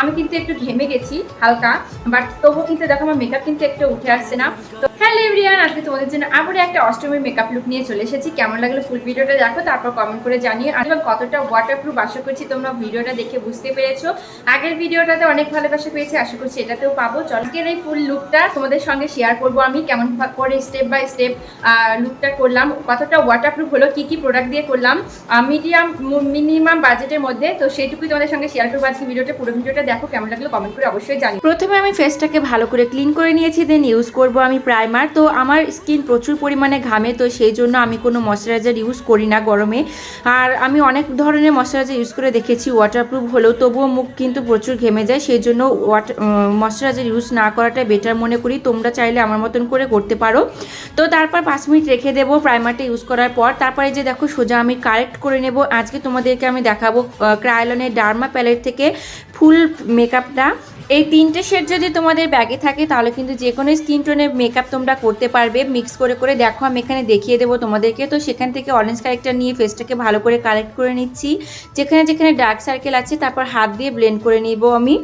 আমি কিন্তু একটু ঘেমে গেছি, হালকা বাট তবুও কিন্তু দেখো আমার মেকআপ কিন্তু একটু উঠে আসছে না। তো হ্যালো এভরিয়ান আজকে তোমাদের জন্য আবার একটা অষ্টমীর মেকআপ লুক নিয়ে চলে এসেছি। কেমন লাগল ফুল ভিডিওটা দেখো, তারপর কমেন্ট করে জানিয়ে আর কতটা ওয়াটারপ্রুফ আশা করছি তোমরা ভিডিওটা দেখে বুঝতে পেরেছ। আগের ভিডিওটাতে অনেক ভালোবাসা পেয়েছি, আশা করছি এটাতেও পাবো। চলকের এই ফুল লুকটা তোমাদের সঙ্গে শেয়ার করব আমি, কেমন করে স্টেপ বাই স্টেপ লুকটা করলাম, কতটা ওয়াটারপ্রুফ হলো, কি কি প্রোডাক্ট দিয়ে করলাম মিডিয়াম মিনিমাম বাজেটের মধ্যে। তো সেইটুকুই তোমাদের সঙ্গে শেয়ার করব আজকে ভিডিওটা, পুরো ভিডিওটা দেখো কেমন লাগল কমেন্ট করে অবশ্যই জানি প্রথমে আমি ফেসটাকে ভালো করে ক্লিন করে নিয়েছি দেন ইউজ করব আমি প্রাইমার তো আমার স্কিন প্রচুর পরিমাণে ঘামে, তো সেই জন্য আমি কোনো ময়শ্চারাইজার ইউজ করি না গরমে। আর আমি অনেক ধরনের ময়শ্চারাইজার ইউজ করে দেখেছি ওয়াটারপ্রুফ হলেও তবুও মুখ কিন্তু প্রচুর ঘেমে যায়। সেই জন্য ওয়াটার ময়শ্চারাইজার ইউজ না করাটাই বেটার মনে করি। তোমরা চাইলে আমার মতন করে করতে পারো। তো তারপর পাঁচ মিনিট রেখে দেবো প্রাইমারটা ইউজ করার পর। তারপরে যে দেখো সোজা আমি কারেক্ট করে নেব। আজকে তোমাদেরকে আমি দেখাবো ক্রায়লনের ডার্মা প্যালেট থেকে ফুল মেকআপটা এই তিনটে শেড যদি তোমাদের ব্যাগে থাকে, তাহলে কিন্তু যে কোনো স্কিন টোনের মেকআপ তোমরা করতে পারবে। মিক্স করে করে দেখো, আমি এখানে দেখিয়ে দেবো তোমাদেরকে। তো সেখান থেকে অরেঞ্জ কারেক্টার নিয়ে ফেসটাকে ভালো করে কালেক্ট করে নিচ্ছি। যেখানে যেখানে ডার্ক সার্কেল আছে, তারপর হাত দিয়ে ব্লেন্ড করে নিব আমি।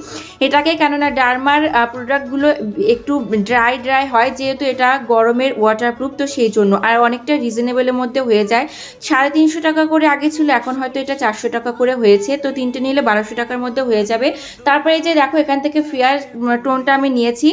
এটাকে কেননা ডার্মার প্রোডাক্টগুলো একটু ড্রাই ড্রাই হয়, যেহেতু এটা গরমের ওয়াটারপ্রুফ তো সেই জন্য। আর অনেকটা রিজনেবলের মধ্যে হয়ে যায়। সাড়ে তিনশো টাকা করে আগে ছিল, এখন হয়তো এটা চারশো টাকা করে হয়েছে। তো তিনটে নিলে বারোশো টাকার মধ্যে হয়ে যাবে। তারপরে যে দেখো, এখান থেকে ফেয়ার টোনটা আমি নিয়েছি।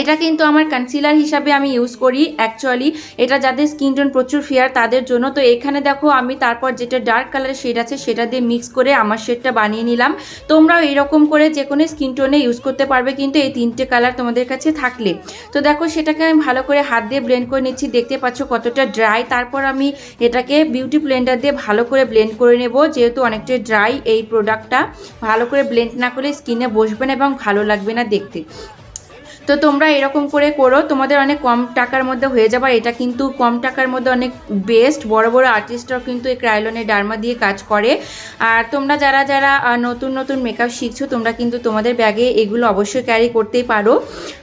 এটা কিন্তু আমার কনসিলার হিসাবে আমি ইউজ করি অ্যাকচুয়ালি এটা যাদের স্কিন টোন প্রচুর ফেয়ার তাদের জন্য। তো এখানে দেখো আমি তারপর যেটা ডার্ক কালারের শেড আছে সেটা দিয়ে মিক্স করে আমার শেডটা বানিয়ে নিলাম। তোমরাও এরকম করে যে কোনো স্কিন টোনে ইউজ করতে পারবে কিন্তু এই তিনটে কালার তোমাদের কাছে থাকলে। তো দেখো সেটাকে আমি ভালো করে হাত দিয়ে ব্লেন্ড করে নিচ্ছি, দেখতে পাচ্ছ কতটা ড্রাই তারপর আমি এটাকে বিউটি ব্লেন্ডার দিয়ে ভালো করে ব্লেন্ড করে নেব, যেহেতু অনেকটা ড্রাই এই প্রোডাক্টটা ভালো করে ব্লেন্ড না করলে স্কিনে বসবে না এবং ভালো লাগবে না দেখতে। তো তোমরা এরকম করে করো, তোমাদের অনেক কম টাকার মধ্যে হয়ে যাবে। এটা কিন্তু কম টাকার মধ্যে অনেক বেস্ট বড় বড় আর্টিস্টরাও কিন্তু এই ক্রাইলনের ডার্মা দিয়ে কাজ করে। আর তোমরা যারা যারা নতুন নতুন মেকআপ শিখছো, তোমরা কিন্তু তোমাদের ব্যাগে এগুলো অবশ্যই ক্যারি করতেই পারো।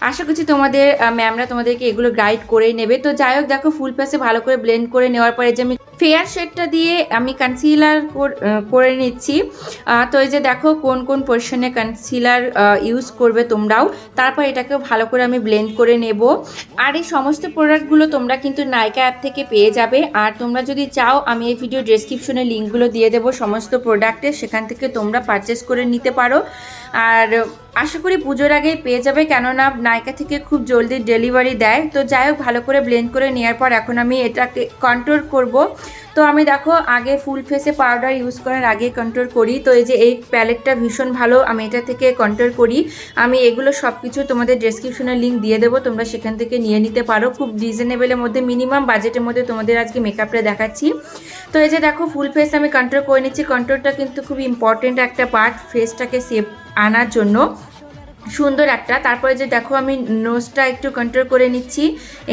আশা করছি তোমাদের ম্যামরা তোমাদেরকে এগুলো গাইড করেই নেবে। তো যাই হোক, দেখো ফুল প্যাসে ভালো করে ব্লেন্ড করে নেওয়ার পরে যে আমি ফেয়ার শেডটা দিয়ে আমি কনসিলার করে নিচ্ছি। তো এই যে দেখো কোন কোন পজিশনে কনসিলার ইউজ করবে তোমরাও। তারপর এটাকেও ভালো করে আমি ব্লেন্ড করে নেব। আর এই সমস্ত প্রোডাক্টগুলো তোমরা কিন্তু নাইকা অ্যাপ থেকে পেয়ে যাবে। আর তোমরা যদি চাও, আমি এই ভিডিও ডেসক্রিপশনে লিঙ্কগুলো দিয়ে দেবো সমস্ত প্রোডাক্টের সেখান থেকে তোমরা পারচেস করে নিতে পারো। আর আশা করি পুজোর আগেই পেয়ে যাবে, কেননা নাইকা থেকে খুব জলদি ডেলিভারি দেয়। তো যাই হোক, ভালো করে ব্লেন্ড করে নেওয়ার পর এখন আমি এটাকে কন্ট্রোল করব। তো আমি দেখো, আগে ফুল ফেসে পাউডার ইউজ করার আগে কন্ট্রোল করি। তো এই যে এই প্যালেটটা ভীষণ ভালো, আমি এটা থেকে কন্ট্রোল করি। আমি এগুলো সব কিছু তোমাদের ডেসক্রিপশনের লিঙ্ক দিয়ে দেবো, তোমরা সেখান থেকে নিয়ে নিতে পারো। খুব রিজনেবলের মধ্যে মিনিমাম বাজেটের মধ্যে তোমাদের আজকে মেকআপটা দেখাচ্ছি। তো এই যে দেখো ফুল ফেস আমি কন্ট্রোল করে নিচ্ছি। কন্ট্রোলটা কিন্তু খুব ইম্পর্টেন্ট একটা পার্ট ফেসটাকে সেভ আনার জন্য সুন্দর একটা। তারপরে যে দেখো আমি নোজটা একটু কন্ট্রোল করে নিচ্ছি,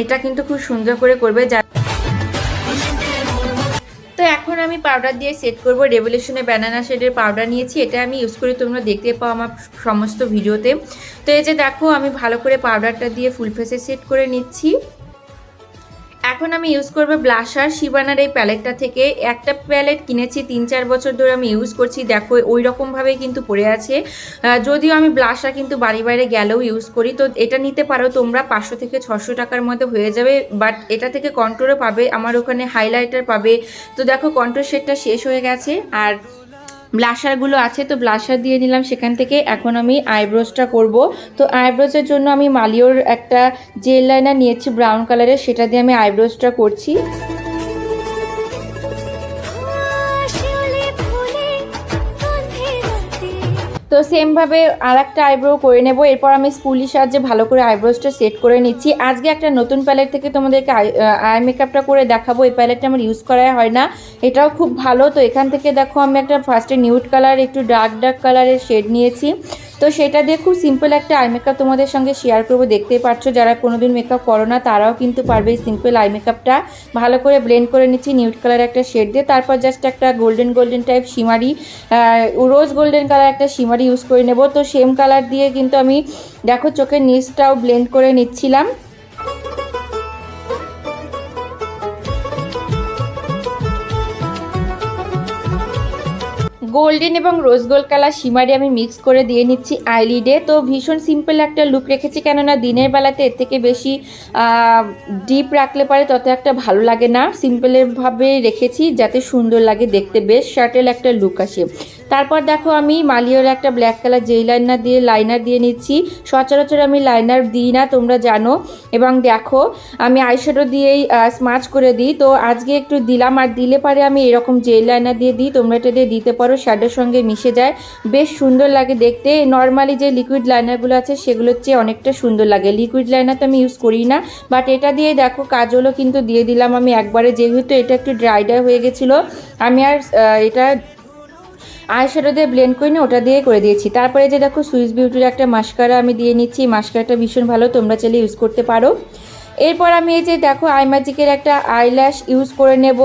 এটা কিন্তু খুব সুন্দর করে করবে যা তো এখন আমি পাউডার দিয়ে সেট করব। রেভলিউশনের ব্যানানা শেডের পাউডার নিয়েছি, এটা আমি ইউজ করি, তোমরা দেখতে পাও আমার সমস্ত ভিডিওতে তো এই যে দেখো, আমি ভালো করে পাউডারটা দিয়ে ফুল ফেসে সেট করে নিচ্ছি। এখন আমি ইউজ করব ব্লাশার শিবানার এই প্যালেটটা থেকে। একটা প্যালেট কিনেছি তিন চার বছর ধরে আমি ইউজ করছি, দেখো ওই রকমভাবেই কিন্তু পড়ে আছে। যদিও আমি ব্লাশার কিন্তু বাড়ি বাইরে গেলেও ইউজ করি। তো এটা নিতে পারো তোমরা, পাঁচশো থেকে ছশো টাকার মধ্যে হয়ে যাবে। বাট এটা থেকে কন্ট্রোলও পাবে, আমার ওখানে হাইলাইটার পাবে। তো দেখো কন্ট্রোল শেডটা শেষ হয়ে গেছে। আর ব্লাশারগুলো আছে, তো ব্লাশার দিয়ে নিলাম সেখান থেকে। এখন আমি আইব্রোজটা করব। তো আইব্রোজের জন্য আমি মালিওর একটা জেল লাইনার নিয়েছি, ব্রাউন কালারের। সেটা দিয়ে আমি আইব্রোজটা করছি। তো সেমভাবে আর একটা আইব্রো করে নেব। এরপর আমি স্পুলির সাহায্যে ভালো করে আইব্রোজটা সেট করে নিচ্ছি। আজকে একটা নতুন প্যালেট থেকে তোমাদেরকে আই আই মেকআপটা করে দেখাবো। এই প্যালেটটা আমার ইউজ করাই হয় না। এটাও খুব ভালো। তো এখান থেকে দেখো আমি একটা ফার্স্টে নিউড কালার একটু ডার্ক ডার্ক কালারের শেড নিয়েছি। তো সেটা দিয়ে খুব সিম্পল একটা আই মেকআপ তোমাদের সঙ্গে শেয়ার করব। দেখতেই পাচ্ছ, যারা কোনোদিন মেকআপ করো না তারাও কিন্তু পারবে এই সিম্পল আই মেকআপটা ভালো করে ব্লেন্ড করে নিচ্ছি নিউড কালার একটা শেড দিয়ে। তারপর জাস্ট একটা golden golden type shimmery rose golden colour একটা শিমারি ইউজ করে নেব। তো সেম কালার দিয়ে কিন্তু আমি, দেখো, চোখের নিচটাও ব্লেন্ড করে নিচ্ছিলাম। গোল্ডেন এবং রোজ গোল্ড কালার সিমারি আমি মিক্স করে দিয়ে নিচ্ছি আইলিডে। তো ভীষণ সিম্পল একটা লুক রেখেছি, কেননা দিনের বেলাতে এর থেকে বেশি ডিপ রাখলে পারে তত একটা ভালো লাগে না। সিম্পলভাবে রেখেছি, যাতে সুন্দর লাগে দেখতে। বেশ শার্টেল একটা লুক আসে। তারপর দেখো আমি মালিওর একটা ব্ল্যাক কালার জেই লাইনার দিয়ে লাইনার দিয়ে নিচ্ছি। সচরাচর আমি লাইনার দিই না তোমরা জানো। এবং দেখো আমি আইশ্যাডো দিয়েই স্মাচ করে দিই। তো আজকে একটু দিলাম আর দিলে পারে আমি এরকম জেল লাইনার দিয়ে দিই। তোমরা এটা দিয়ে দিতে পারো শ্যাডোর সঙ্গে মিশে যায়। বেশ সুন্দর লাগে দেখতে। নর্মালি যে লিকুইড লাইনারগুলো আছে সেগুলোর চেয়ে অনেকটা সুন্দর লাগে। লিকুইড লাইনার তো আমি ইউজ করি না। বাট এটা দিয়ে দেখো কাজলও কিন্তু দিয়ে দিলাম আমি একবারে। যেহেতু এটা একটু ড্রাই ড্রাই হয়ে গেছিল আমি আর আহ, এটা আইশ্যাডো দিয়ে ব্লেন্ড করে নিয়ে ওটা দিয়ে করে দিয়েছি। তারপরে যে দেখো সুইস বিউটির একটা মাস্কারা আমি দিয়ে নিচ্ছি। মাস্কারাটা ভীষণ ভালো, তোমরা চাইলে ইউজ করতে পারো। এরপর আমি এই যে দেখো আই ম্যাজিকের একটা আইল্যাশ ইউজ করে নেব।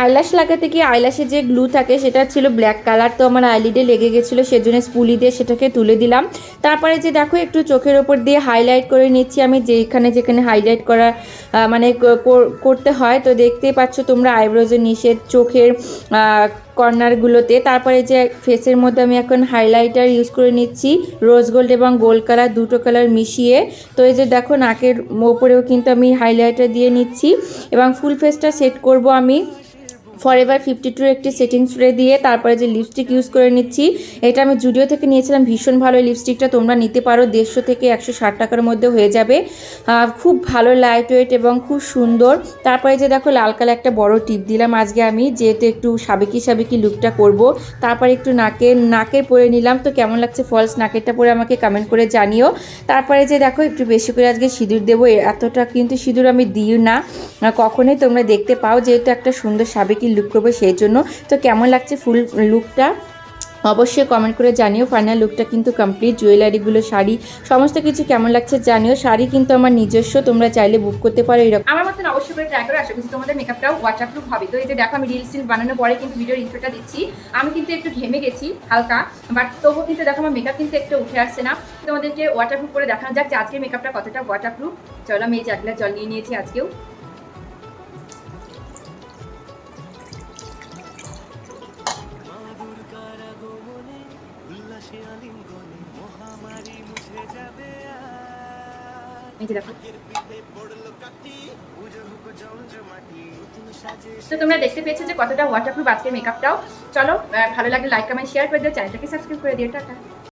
আইল্যাশ লাগাতে গিয়ে আইল্যাশের যে গ্লু থাকে, সেটা ছিল ব্ল্যাক কালার তো আমার আইলিডে লেগে গেছিল, সেজন্য স্পুলি দিয়ে সেটাকে তুলে দিলাম। তারপরে যে দেখো, একটু চোখের ওপর দিয়ে হাইলাইট করে নিচ্ছি আমি যেখানে যেখানে হাইলাইট করা মানে করতে হয়। তো দেখতেই পাচ্ছ তোমরা আইব্রোজের নিচের চোখের কর্নারগুলোতে তারপরে যে ফেসের মধ্যে আমি এখন হাইলাইটার ইউজ করে নিচ্ছি রোজ গোল্ড এবং গোল্ড কালার দুটো কালার মিশিয়ে। তো এই যে দেখো, নাকের ওপরেও কিন্তু আমি হাইলাইটার দিয়ে নিচ্ছি। এবং ফুল ফেসটা সেট করব আমি। ফরএভার ফিফটি টু একটি সেটিং স্প্রে দিয়ে তারপরে যে লিপস্টিক ইউজ করে নিচ্ছি, এটা আমি জুডিও থেকে নিয়েছিলাম। ভীষণ ভালো লিপস্টিকটা তোমরা নিতে পারো। দেড়শো থেকে একশো ষাট টাকার মধ্যে হয়ে যাবে। খুব ভালো লাইট ওয়েট এবং খুব সুন্দর। তারপরে যে দেখো লাল কালার একটা বড় টিপ দিলাম আজকে আমি, যেহেতু একটু সাবেকি সাবেকি লুকটা করব। তারপরে একটু নাকে নাকের পরে নিলাম। তো কেমন লাগছে ফলস নাকেরটা পরে আমাকে কমেন্ট করে জানিও। তারপরে যে দেখো একটু বেশি করে আজকে সিঁদুর দেবো। এতটা কিন্তু সিঁদুর আমি দিই না। কখনোই তোমরা দেখতে পাও, যেহেতু একটা সুন্দর সাবেকি লুক করব সেই জন্য। তো কেমন লাগছে ফুল লুকটা অবশ্যই কমেন্ট করে জানিও। ফাইনাল লুকটা কিন্তু কমপ্লিট জুয়েলারিগুলো শাড়ি, সমস্ত কিছু কেমন লাগছে জানিও। শাড়ি কিন্তু আমার নিজস্ব, তোমরা চাইলে বুক করতে পারো এরকম। আমার মতন অবশ্যই করে ট্রাই করে করছি তোমাদের মেকআপটাও ওয়াটারপ্রুফ হবে। তো এই যে দেখো, আমি রিলস টিল বানানোর পরে কিন্তু ভিডিওর ইন্ট্রোটা দিচ্ছি। আমি কিন্তু একটু ঘেমে গেছি, হালকা। বাট তবুও কিন্তু দেখো, আমার মেকআপ কিন্তু একটু উঠে আসছে না। তোমাদেরকে ওয়াটারপ্রুফ করে দেখানো যাচ্ছে আজকে মেকআপটা কতটা ওয়াটারপ্রুফ চলো, আমি এই গ্লাস জল নিয়ে নিয়েছি আজকেও। তো তোমরা দেখতে পেয়েছ যে কতটা ওয়াটারপ্রুফ আজকের মেকআপটাও চলো ভালো লাগলে লাইক কমেন্ট শেয়ার করে দিও চ্যানেলটাকে সাবস্ক্রাইব করে দিও, টাটা।